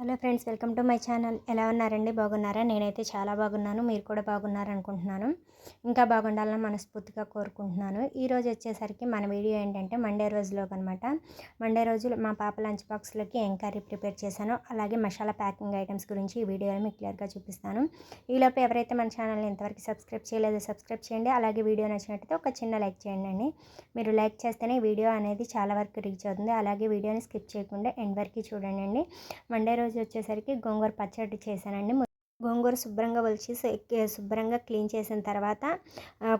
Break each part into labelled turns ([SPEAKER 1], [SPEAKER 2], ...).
[SPEAKER 1] Hello friends welcome to my channel. ఎలా ఉన్నారండి? బాగున్నారా? నేనైతే చాలా బాగున్నాను. మీరు కూడా బాగున్నారనుకుంటున్నాను. ఇంకా బాగుండాలని మనస్ఫూర్తిగా కోరుకుంటున్నాను. ఈరోజు వచ్చేసరికి మన వీడియో ఏంటంటే మండే రోజులోకి అనమాట మండే రోజు మా పాప లంచ్ బాక్స్లోకి ఏం కర్రీ ప్రిపేర్ చేశానో అలాగే మసాలా ప్యాకింగ్ ఐటమ్స్ గురించి ఈ వీడియోలో మీకు క్లియర్గా చూపిస్తాను. ఈలోపు ఎవరైతే మన ఛానల్ని ఇంతవరకు సబ్స్క్రైబ్ చేయలేదో సబ్స్క్రైబ్ చేయండి. అలాగే వీడియో నచ్చినట్టయితే ఒక చిన్న లైక్ చేయండి అండి మీరు లైక్ చేస్తేనే వీడియో అనేది చాలా వరకు రీచ్ అవుతుంది. అలాగే వీడియోని స్కిప్ చేయకుండా ఎండ్ వరకు చూడండి అండి మండే రోజు వచ్చేసరికి గోంగూర పచ్చడి చేశానండి. గోంగూర శుభ్రంగా ఒలిచి శుభ్రంగా క్లీన్ చేసిన తర్వాత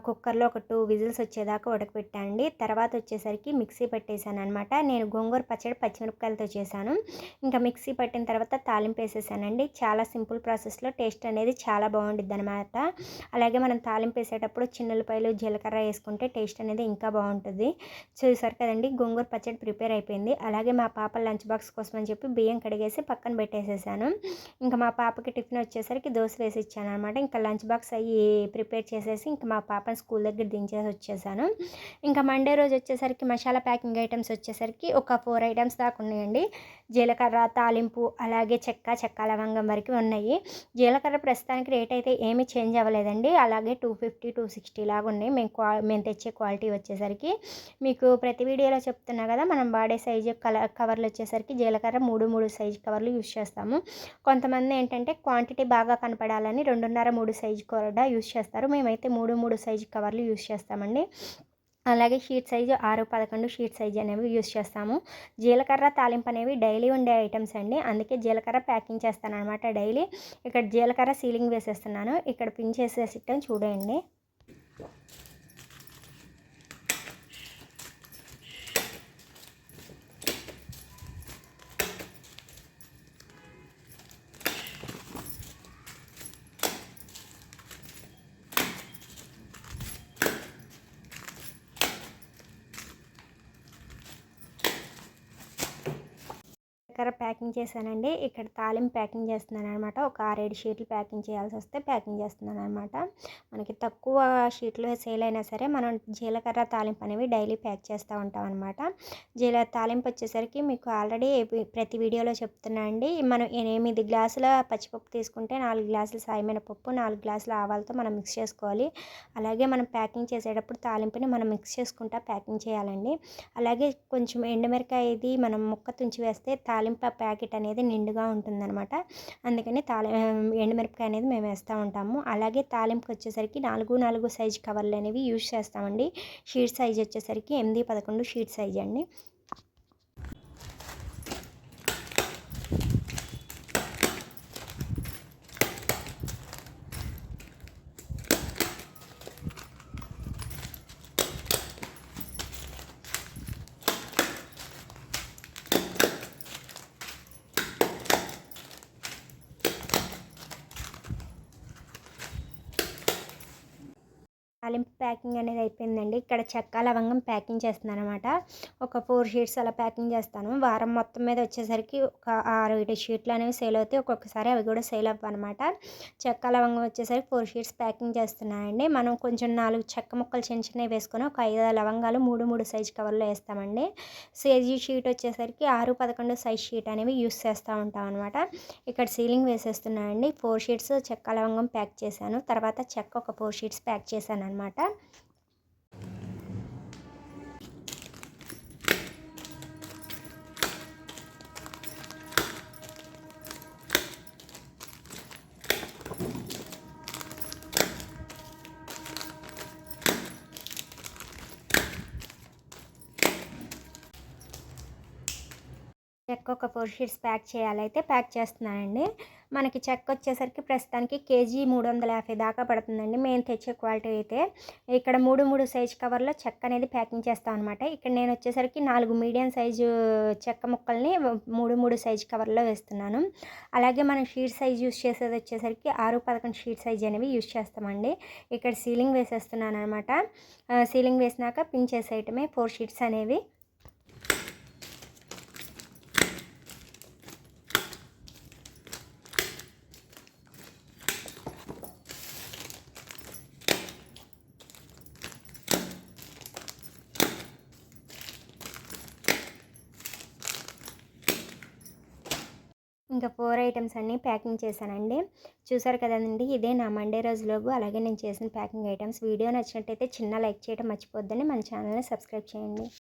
[SPEAKER 1] కుక్కర్లో ఒక టూ విజిల్స్ వచ్చేదాకా ఉడకపెట్టండి తర్వాత వచ్చేసరికి మిక్సీ పట్టేశాను అనమాట నేను గోంగూర పచ్చడి పచ్చిమిరపకాయలతో చేశాను. ఇంకా మిక్సీ పట్టిన తర్వాత తాలింపు వేసేసానండి. చాలా సింపుల్ ప్రాసెస్లో టేస్ట్ అనేది చాలా బాగుంటుంది అనమాట అలాగే మనం తాలింపు వేసేటప్పుడు చిన్నలపాయలు జీలకర్ర వేసుకుంటే టేస్ట్ అనేది ఇంకా బాగుంటుంది. చూసారు కదండి గోంగూర పచ్చడి ప్రిపేర్ అయిపోయింది. అలాగే మా పాప లంచ్ బాక్స్ కోసం అని చెప్పి బియ్యం కడిగేసి పక్కన పెట్టేసేసాను. ఇంకా మా పాపకి టిఫిన్ వచ్చేసి వచ్చేసరికి దోశ వేసి ఇచ్చాను అనమాట ఇంకా లంచ్ బాక్స్ అయ్యి ప్రిపేర్ చేసేసి ఇంకా మా పాపని స్కూల్ దగ్గర దించేసి వచ్చేసాను. ఇంకా మండే రోజు వచ్చేసరికి మసాలా ప్యాకింగ్ ఐటమ్స్ వచ్చేసరికి ఒక ఫోర్ ఐటమ్స్ దాకా ఉన్నాయండి. జీలకర్ర తాలింపు అలాగే చెక్క చెక్క లవంగం వరకు ఉన్నాయి. జీలకర్ర ప్రస్తుతానికి రేట్ అయితే ఏమీ చేంజ్ అవ్వలేదండి. అలాగే టూ ఫిఫ్టీ టూ సిక్స్టీ లాగా ఉన్నాయి. మేము క్వా మేము తెచ్చే క్వాలిటీ వచ్చేసరికి. మీకు ప్రతి వీడియోలో చెప్తున్నా కదా మనం వాడే సైజు కలర్ కవర్లు వచ్చేసరికి జీలకర్ర మూడు మూడు సైజు కవర్లు యూస్ చేస్తాము. కొంతమంది ఏంటంటే క్వాంటిటీ బాగా కనపడాలని రెండున్నర మూడు సైజు కూడా యూస్ చేస్తారు. మేమైతే మూడు మూడు సైజు కవర్లు యూస్ చేస్తామండి. అలాగే షీట్ సైజు ఆరు పదకొండు షీట్ సైజు అనేవి యూస్ చేస్తాము. జీలకర్ర తాలింపు అనేవి డైలీ ఉండే ఐటమ్స్ అండి. అందుకే జీలకర్ర ప్యాకింగ్ చేస్తాను అనమాట డైలీ. ఇక్కడ జీలకర్ర సీలింగ్ వేసేస్తున్నాను. ఇక్కడ పిన్ చేసేసి చూడండి. చక్కెర ప్యాకింగ్ చేశానండి. ఇక్కడ తాలింపు ప్యాకింగ్ చేస్తున్నాను అనమాట ఒక ఆరేడు షీట్లు ప్యాకింగ్ చేయాల్సి వస్తే ప్యాకింగ్ చేస్తున్నాను అనమాట మనకి తక్కువ షీట్లు సేల్ అయినా సరే మనం జీలకర్ర తాలింపు అనేవి డైలీ ప్యాక్ చేస్తూ ఉంటాం అనమాట జీల తాలింపు వచ్చేసరికి మీకు ఆల్రెడీ ప్రతి వీడియోలో చెప్తున్నా అండి. మనం ఎనిమిది గ్లాసుల పచ్చిపప్పు తీసుకుంటే నాలుగు గ్లాసుల సాయమైన పప్పు నాలుగు గ్లాసుల ఆవాలతో మనం మిక్స్ చేసుకోవాలి. అలాగే మనం ప్యాకింగ్ చేసేటప్పుడు తాలింపుని మనం మిక్స్ చేసుకుంటా ప్యాకింగ్ చేయాలండి. అలాగే కొంచెం ఎండుమిరకాయ ఇది మనం ముక్క తుంచి వేస్తే తాలింపు తాలింపు ప్యాకెట్ అనేది నిండుగా ఉంటుందన్నమాట. అందుకని తాలి ఎండుమిరపకాయ అనేది మేము వేస్తూ ఉంటాము. అలాగే తాలింపుకి వచ్చేసరికి నాలుగు నాలుగు సైజ్ కవర్లు అనేవి యూజ్ చేస్తామండి. షీట్ సైజ్ వచ్చేసరికి ఎనిమిది పదకొండు షీట్ సైజ్ అండి. తాలింపు ప్యాకింగ్ అనేది అయిపోయిందండి. ఇక్కడ చెక్క లవంగం ప్యాకింగ్ చేస్తున్నాను అనమాట ఒక ఫోర్ షీట్స్ అలా ప్యాకింగ్ చేస్తాను. వారం మొత్తం మీద వచ్చేసరికి ఒక ఆరు ఏడు షీట్లు అనేవి సేల్ అవుతాయి. ఒక్కొక్కసారి అవి కూడా సేల్ అవ్వనమాట. చెక్క లవంగం వచ్చేసరికి ఫోర్ షీట్స్ ప్యాకింగ్ చేస్తున్నానండి. మనం కొంచెం నాలుగు చెక్క ముక్కలు చిన్న చిన్నవి వేసుకొని ఒక ఐదు లవంగాలు మూడు మూడు సైజు కవర్లో వేస్తామండి. సేజీ షీట్ వచ్చేసరికి ఆరు పదకొండు సైజ్ షీట్ అనేవి యూస్ చేస్తూ ఉంటాం అనమాట ఇక్కడ సీలింగ్ వేసేస్తున్నానండి. ఫోర్ షీట్స్ చెక్క లవంగం ప్యాక్ చేశాను. తర్వాత చెక్క ఒక ఫోర్ షీట్స్ ప్యాక్ చేశాను అనమాట చెక్క ఒక ఫోర్ షీట్స్ ప్యాక్ చేయాలైతే ప్యాక్ చేస్తున్నానండి. మనకి చెక్క వచ్చేసరికి ప్రస్తుతానికి కేజీ మూడు వందల యాభై దాకా పడుతుందండి. మేము తెచ్చే క్వాలిటీ అయితే ఇక్కడ మూడు మూడు సైజ్ కవర్లో చెక్క అనేది ప్యాకింగ్ చేస్తాం అనమాట ఇక్కడ నేను వచ్చేసరికి నాలుగు మీడియం సైజు చెక్క ముక్కల్ని మూడు మూడు సైజ్ కవర్లో వేస్తున్నాను. అలాగే మనం షీట్ సైజ్ యూస్ చేసేది వచ్చేసరికి ఆరు పదకొండు షీట్ సైజ్ అనేవి యూస్ చేస్తామండి. ఇక్కడ సీలింగ్ వేసేస్తున్నాను అనమాట సీలింగ్ వేసినాక పిన్ చేసేయటమే ఫోర్ షీట్స్ అనేవి. ఇంకా ఫోర్ ఐటమ్స్ అన్నీ ప్యాకింగ్ చేశానండి. చూసారు కదండి ఇదే నా మండే రోజులోగు అలాగే నేను చేసిన ప్యాకింగ్ ఐటమ్స్. వీడియో నచ్చినట్టయితే చిన్న లైక్ చేయడం మర్చిపోద్దని మన ఛానల్ని సబ్స్క్రైబ్ చేయండి.